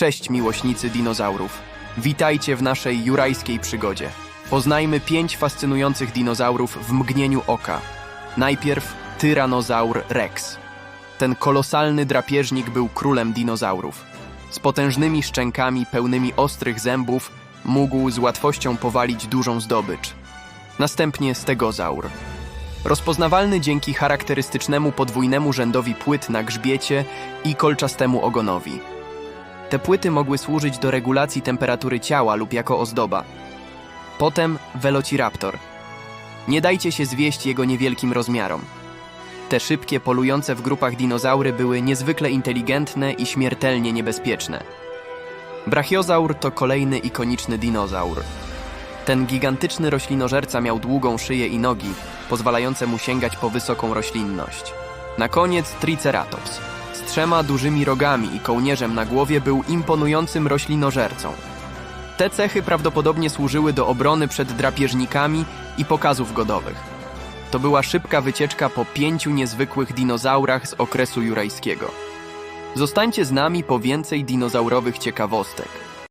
Cześć miłośnicy dinozaurów. Witajcie w naszej jurajskiej przygodzie. Poznajmy pięć fascynujących dinozaurów w mgnieniu oka. Najpierw Tyrannozaur Rex. Ten kolosalny drapieżnik był królem dinozaurów. Z potężnymi szczękami pełnymi ostrych zębów mógł z łatwością powalić dużą zdobycz. Następnie stegozaur. Rozpoznawalny dzięki charakterystycznemu podwójnemu rzędowi płyt na grzbiecie i kolczastemu ogonowi. Te płyty mogły służyć do regulacji temperatury ciała lub jako ozdoba. Potem Velociraptor. Nie dajcie się zwieść jego niewielkim rozmiarom. Te szybkie, polujące w grupach dinozaury były niezwykle inteligentne i śmiertelnie niebezpieczne. Brachiozaur to kolejny ikoniczny dinozaur. Ten gigantyczny roślinożerca miał długą szyję i nogi, pozwalające mu sięgać po wysoką roślinność. Na koniec Triceratops. Z trzema dużymi rogami i kołnierzem na głowie był imponującym roślinożercą. Te cechy prawdopodobnie służyły do obrony przed drapieżnikami i pokazów godowych. To była szybka wycieczka po pięciu niezwykłych dinozaurach z okresu jurajskiego. Zostańcie z nami po więcej dinozaurowych ciekawostek.